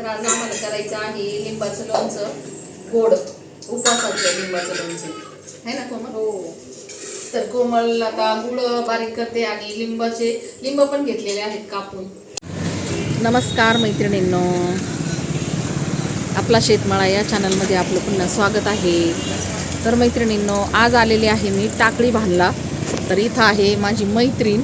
तर आज आम्हाला करायचं आहे लिंबाचं लोणचं. गोड. उपवासाचं लिंबाचं लोणचं. आहे ना कोमल? हो. तर कोमल आता गुळ बारीक करते आणि लिंबाचे लिंब पण घेतलेले आहेत कापून. नमस्कार मैत्रिणींनो. आपला शेतमाळा या चॅनलमध्ये आपलं पुन्हा स्वागत आहे. तर मैत्रिणींनो आज आलेले आहे मी टाकळी भानला. तर इथं आहे माझी मैत्रीण.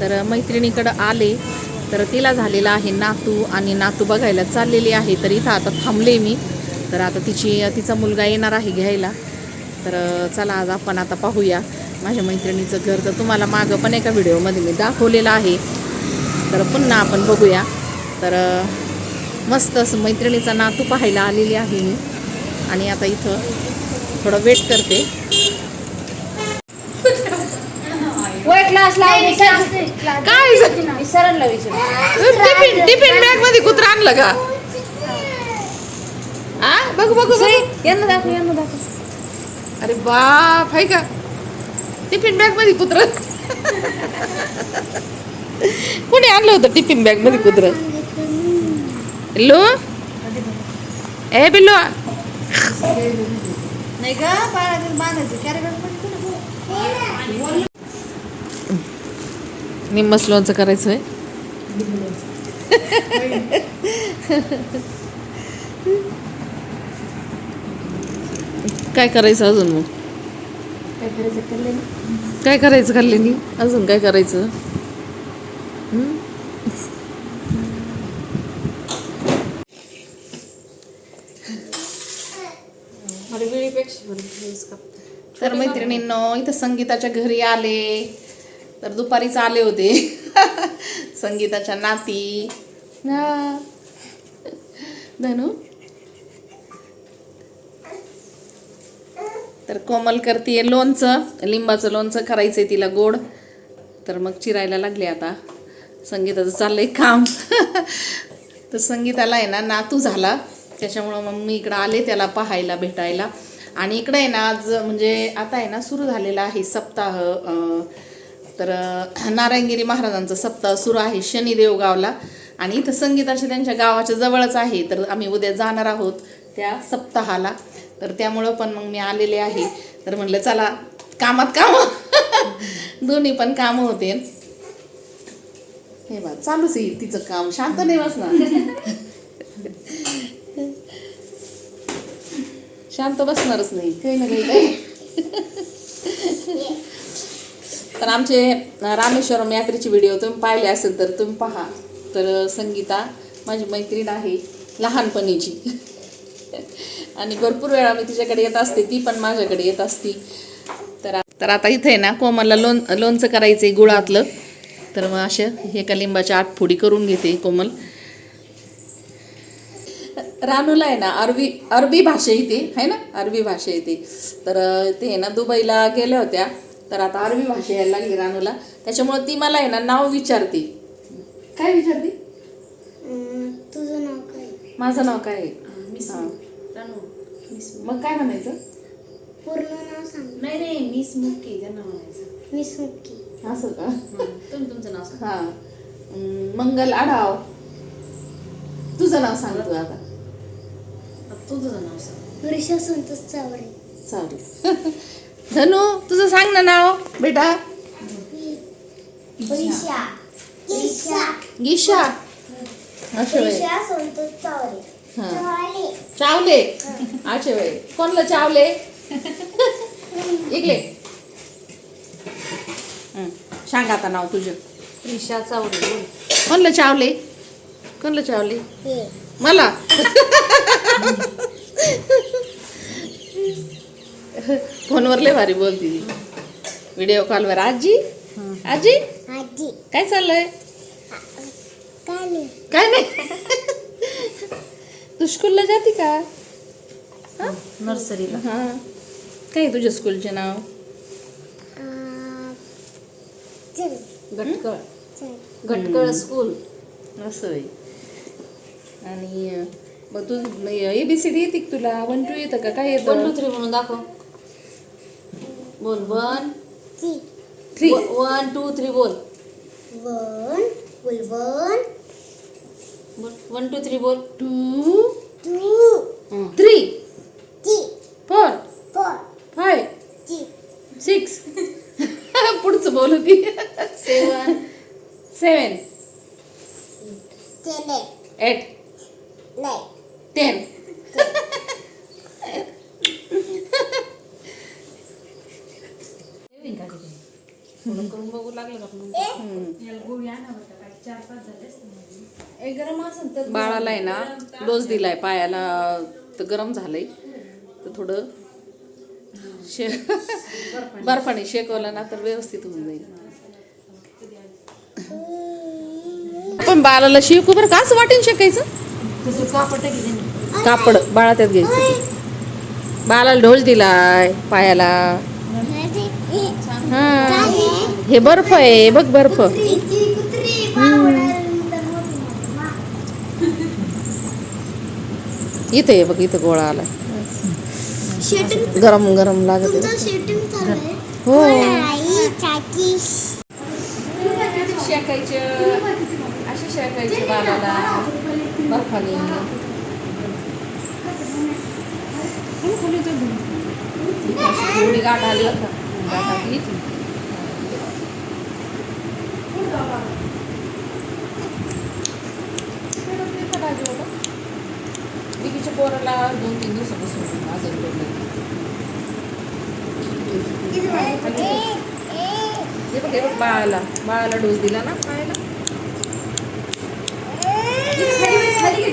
तर मैत्रिणीकडं आले. तर तिला झालेला आहे नातू आणि नातू बघायला चाललेली आहे. तर इथं आता थांबले मी. तर आता तिची तिचा मुलगा येणार आहे घ्यायला. तर चला आज आपण आता पाहूया. माझ्या मैत्रिणीचं घर तर तुम्हाला मागं पण एका व्हिडिओमध्ये मी दाखवलेलं आहे. तर पुन्हा आपण बघूया. तर मस्त असं मैत्रिणीचा नातू पाहायला आलेली आहे मी. आणि आता इथं थोडं वेट करते. क्लास काय टिफिन टिफिन बॅगमध्ये कुत्रा आणलं का? आ? बघू बघू. यांना दाखव यांना दाखव. अरे बाप आहे का? टिफिन बॅगमध्ये कुत्र कोणी आणलं होतं टिफिन बॅगमध्ये कुत्र? हॅलो ए बिल्लो नाही का बाळाचं बांधायचं. पण निम्मस लोणचं करायचं आहे. काय करायचं अजून मग? काय करायचं कळलं नाही. काय करायचं खाल्ल्यानी अजून काय करायचं. तर मैत्रिणींनो इथं संगीताच्या घरी आले. तर दुपारीच आले होते. संगीताच्या नाती. हा. धनु. तर कोमल करते लोणचं. लिंबाचं लोणचं करायचंय तिला गोड. तर मग चिरायला लागले आता. संगीताचं चाललंय काम. तर संगीताला आहे ना नातू झाला. त्याच्यामुळं मग मी इकडं आले त्याला पाहायला भेटायला. आणि इकडं आहे ना आज म्हणजे आता आहे ना सुरू झालेला आहे सप्ताह तर नारायणगिरी महाराजांचा सप्ताह सुरू आहे शनिदेव गावला आणि इथं संगीताशी त्यांच्या गावाच्या जवळच आहे. तर आम्ही उद्या जाणार आहोत त्या सप्ताहाला. तर त्यामुळं पण मग मी आलेले आहे. तर म्हटलं चला कामात काम. दोन्ही पण कामं होते. हे बा चालूच आहे तिचं काम. शांत नाही बसणार. शांत बसणारच नाही. काही ना काही काही तर आमचे रामेश्वरम यात्रेची व्हिडिओ तुम्ही पाहिले असेल तर तुम्ही पहा. तर संगीता माझी मैत्रीण आहे लहानपणीची. आणि भरपूर वेळा मी तिच्याकडे येत असते ती पण माझ्याकडे येत असती. तर तर आता इथे आहे ना कोमलला लोण लोणचं करायचं आहे गुळातलं. तर मग अशा एका लिंबाच्या आठफोडी करून घेते कोमल. रानूला आहे ना अरबी अरबी भाषा येते आहे ना? अरबी भाषा येते. तर ते आहे ना दुबईला गेल्या होत्या. तर आता अरबी भाषा यायला लागली रानूला. त्याच्यामुळे ती मला आहे ना नाव विचारते. काय विचारते? तुझं नाव काय? माझं नाव काय आहे? मिस हां. रानू. मिस मग काय म्हणायचं? पूर्ण नाव सांग. नाही नाही मिस मुक्की त्यांना म्हणायचं. मिस मुक्की असं का? तुम्ही तुमचं नाव सांगा. हा. अं, मंगल आढाव. तुझं नाव सांग तू आता. आता तुझं नाव सांग. ऋषा संतोष चावडे चालेल धनु तुझं सांग ना नाव बेटा. असं हा. चावडे चावले? आचे वय कोणलं चावले? इकले हं, सांग आता नाव तुझं. त्रिशा चावडे बोल कोणलं चावले? कोणलं चावले? मला. फोनवर लय भारी बोलती ती. व्हिडिओ कॉलवर आजी? आजी? आजी. काय चाललंय? काय नाही. काय नाही? तू स्कूलला जाते का? नर्सरीला हा. काय आहे तुझ्या स्कूलचे नाव? आ, चल. घटकळ चल. घटकळ स्कूल असं आहे आणि मग तू ए बी सी डी येते का तुला? वन टू येतं का? काय वन येतं टू थ्री म्हणून दाखव. बोल वन ची थ्री वन टू थ्री बोल वन फुल वन बोल वन टू थ्री बोल two two three three four four five three six पुढचं बोलू ती सेवन सेवन करून बघू लागलं का आपण बाळाला आहे ना डोस दिलाय पायाला तर गरम झालंय. तर थोडं शे बर्फाने शेकवलं ना तर व्यवस्थित होऊन जाईल. पण बाळाला शिवकू बरं का असं वाटेन शेकायचं? कापड कापड बाळा त्यात घ्यायचं. बाळाला ढोल दिलाय पायाला. हा. हे बर्फ आहे बघ बर्फ. इथे आहे बघ इथं गोळा आला गरम गरम लागत हो. शेकायचे बर्फाने थोडी गाठ आली बरं का गाठ आली ती. विकीच्या पोराला दोन तीन दिवसापासून आजारी हे बघ हे बघ बाळाला. बाळाला डोस दिला ना पायाला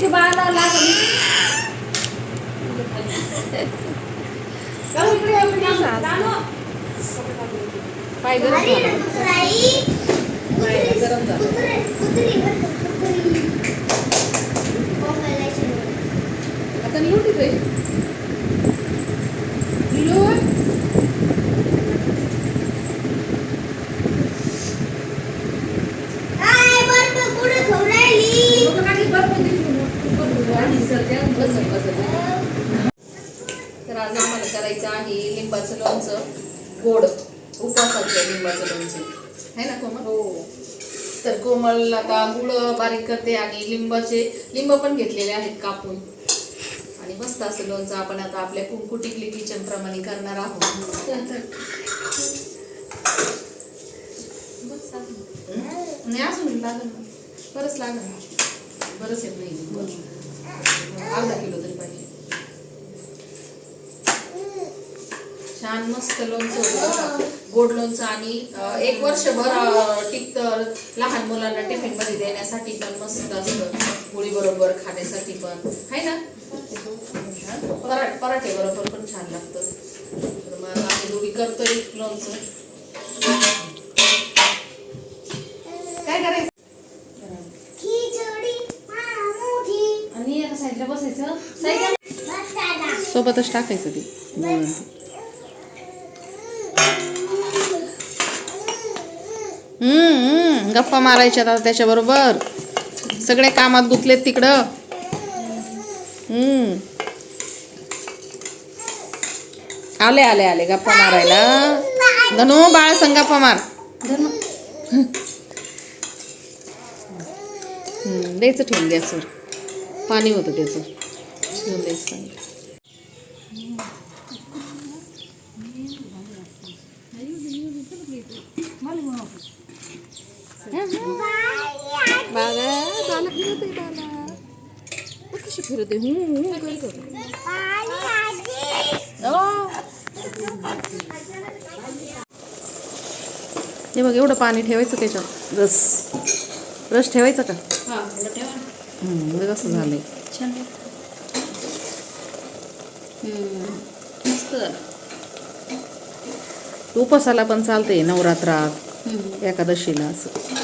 बाळाला लागली पाय गरम झाला. पायाला गरम झाला आता लूट इथे लूट तर आज आम्हाला करायचं आहे लिंबाचं लोणचं गोड उपवासाचं लिंबाचं लोणचं आहे ना कोमल हो तर कोमल आता गुळ बारीक करते आणि लिंबाचे लिंब पण घेतलेले आहेत कापून. आणि मस्त असं लोणचं आपण आता आपल्या कुंकुटिकली किचन प्रमाणे करणार आहोत. बस नाही अजून लागेल बरंच लागणार बरंच येत नाही. अर्धा किलो तरी पाहिजे. छान मस्त लोणचं गोड लोणचं आणि एक वर्षभर टिकतं लहान मुलांना टिफिनमध्ये देण्यासाठी पण मस्त असतं. पोळी बरोबर खाण्यासाठी पण. आहे ना? पराठ पराठे बरोबर पण छान लागतं. तर मग आम्ही दोघी करतोय लोणचं. काय करायचं? आणि एका साईडला बसायचं. सोबतच टाकायचं ते. गप्पा मारायच्या आता त्याच्याबरोबर. सगळे कामात गुतलेत तिकडं. आले आले आले. गप्पा मारायला. धनु बाळ संग गप्पा मार. हम्म, द्यायचं ठेवून सर. पाणी होतं त्याचं. ठेवून द्यायचं. बाला बाला फिरत आहे बाला बघ कशी फिरते हू हू करत. हे बघ एवढं पाणी ठेवायचं त्याच्यात. रस. रस ठेवायचा का? कसं झालंय. उपवासाला पण चालते नवरात्रात. एकादशीला असं.